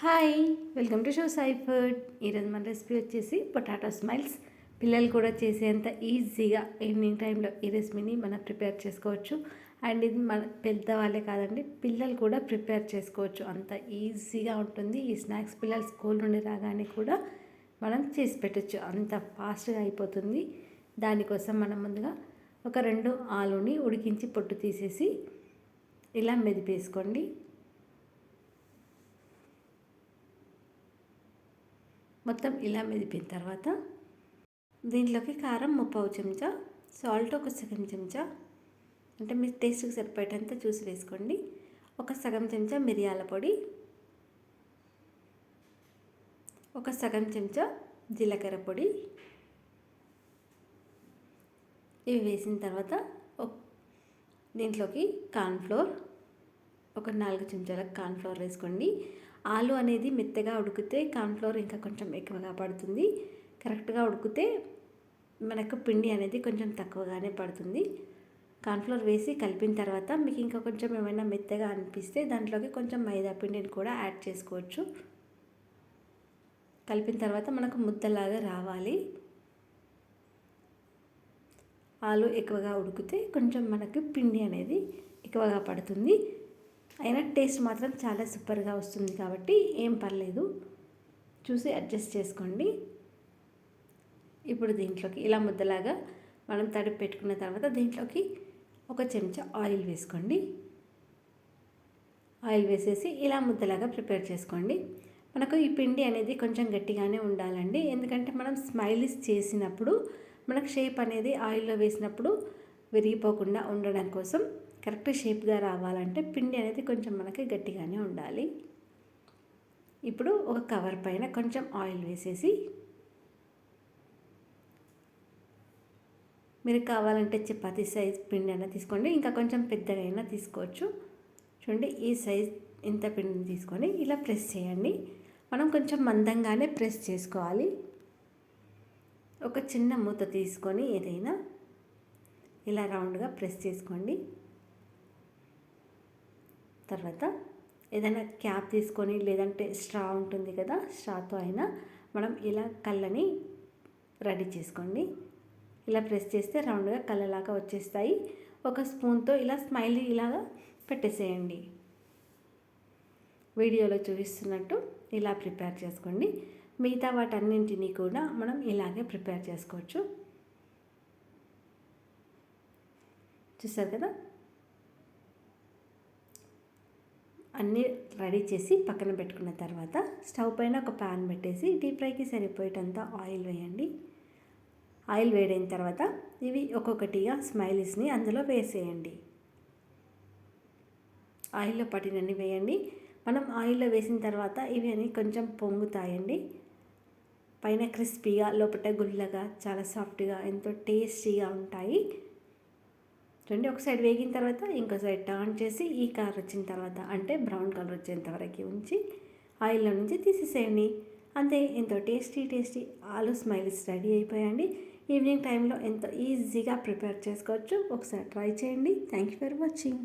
Hi welcome to show Sai food. ఈరోజు మన recipe వచ్చేసి పొటాటో స్మైల్స్. పిల్లలు కూడా చేసేంత ఈజీగా ఈవినింగ్ టైంలో ఈ రెసిపీని మనం ప్రిపేర్ చేసుకోవచ్చు. అండ్ ఇది మన పెద్దవాళ్ళే కాదండి పిల్లలు కూడా ప్రిపేర్ చేసుకోవచ్చు. అంత ఈజీగా ఉంటుంది. ఈ స్నాక్స్ పిల్లలు స్కూల్ నుండి రాగానే కూడా మనం చేసి పెట్టచ్చు. అంత ఫాస్ట్గా అయిపోతుంది. దానికోసం మనం ముందుగా ఒక రెండు ఆలుని ఉడికించి పొట్టు తీసేసి ఇలా మెదిపేసుకోండి. మొత్తం ఇలా మెదిపిన తర్వాత దీంట్లోకి కారం ముప్పావు చెంచా సాల్ట్ ఒక సగం చెంచా. అంటే మీ టేస్ట్కి సరిపోయేటంత చూసి వేసుకోండి. ఒక సగం చెంచా మిరియాల పొడి ఒక సగం చెంచా జీలకర్ర పొడి. ఇవి వేసిన తర్వాత దీంట్లోకి కార్న్ఫ్లోర్ ఒక నాలుగు చెంచాల కార్న్ఫ్లోర్ వేసుకోండి. ఆలు అనేది మెత్తగా ఉడికితే కార్న్ఫ్లోర్ ఇంకా కొంచెం ఎక్కువగా పడుతుంది. కరెక్ట్గా ఉడికితే మనకు పిండి అనేది కొంచెం తక్కువగానే పడుతుంది. కార్న్ఫ్లోర్ వేసి కలిపిన తర్వాత మీకు ఇంకా కొంచెం ఏమైనా మెత్తగా అనిపిస్తే దాంట్లోకి కొంచెం మైదా పిండిని కూడా యాడ్ చేసుకోవచ్చు. కలిపిన తర్వాత మనకు ముద్దలాగా రావాలి. ఆలు ఎక్కువగా ఉడికితే కొంచెం మనకు పిండి అనేది ఎక్కువగా పడుతుంది. అయినా టేస్ట్ మాత్రం చాలా సూపర్గా వస్తుంది కాబట్టి ఏం పర్లేదు. చూసి అడ్జస్ట్ చేసుకోండి. ఇప్పుడు దీంట్లోకి ఇలా ముద్దలాగా మనం తడిపి పెట్టుకున్న తర్వాత దీంట్లోకి ఒక చెంచా ఆయిల్ వేసుకోండి. ఆయిల్ వేసేసి ఇలా ముద్దలాగా ప్రిపేర్ చేసుకోండి. మనకు ఈ పిండి అనేది కొంచెం గట్టిగానే ఉండాలండి. ఎందుకంటే మనం స్మైలీస్ చేసినప్పుడు మనకు షేప్ అనేది ఆయిల్లో వేసినప్పుడు విరిగిపోకుండా ఉండడం కోసం కరెక్ట్ షేప్గా రావాలంటే పిండి అనేది కొంచెం మనకి గట్టిగానే ఉండాలి. ఇప్పుడు ఒక కవర్ పైన కొంచెం ఆయిల్ వేసేసి మీరు కావాలంటే చపాతి సైజ్ పిండి అయినా తీసుకోండి ఇంకా కొంచెం పెద్దగా అయినా తీసుకోవచ్చు. చూడండి ఈ సైజ్ ఇంత పిండిని తీసుకొని ఇలా ప్రెస్ చేయండి. మనం కొంచెం మందంగానే ప్రెస్ చేసుకోవాలి. ఒక చిన్న మూత తీసుకొని ఏదైనా ఇలా రౌండ్గా ప్రెస్ చేసుకోండి. తర్వాత ఏదైనా క్యాప్ తీసుకొని లేదంటే స్ట్రా ఉంటుంది కదా స్ట్రాతో అయినా మనం ఇలా కళ్ళని రెడీ చేసుకోండి. ఇలా ప్రెస్ చేస్తే రౌండ్గా కళ్ళలాగా వచ్చేస్తాయి. ఒక స్పూన్తో ఇలా స్మైల్ ఇలాగా పెట్టేసేయండి. వీడియోలో చూపిస్తున్నట్టు ఇలా ప్రిపేర్ చేసుకోండి. మిగతా వాటన్నింటినీ కూడా మనం ఇలాగే ప్రిపేర్ చేసుకోవచ్చు. చూసారు కదా? అన్నీ రెడీ చేసి పక్కన పెట్టుకున్న తర్వాత స్టవ్ పైన ఒక ప్యాన్ పెట్టేసి డీప్ ఫ్రైకి సరిపోయేటంత ఆయిల్ వేయండి. ఆయిల్ వేడైన తర్వాత ఇవి ఒక్కొక్కటిగా స్మైలీస్ని అందులో వేసేయండి. ఆయిల్లో పట్టినన్ని వేయండి. మనం ఆయిల్లో వేసిన తర్వాత ఇవి అని కొంచెం పొంగుతాయండి. పైన క్రిస్పీగా లోపల గుల్లగా చాలా సాఫ్ట్గా ఎంతో టేస్టీగా ఉంటాయి. చూడండి ఒక సైడ్ వేగిన తర్వాత ఇంకో సైడ్ టర్న్ చేసి ఈ కలర్ వచ్చిన తర్వాత అంటే బ్రౌన్ కలర్ వచ్చేంత వరకు ఉంచి ఆయిల్లో నుంచి తీసేసేయండి. అంతే ఎంతో టేస్టీ టేస్టీ ఆలు స్మైలీస్ రెడీ అయిపోయండి ఈవినింగ్ టైంలో ఎంతో ఈజీగా ప్రిపేర్ చేసుకోవచ్చు. ఒకసారి ట్రై చేయండి. Thank you for watching.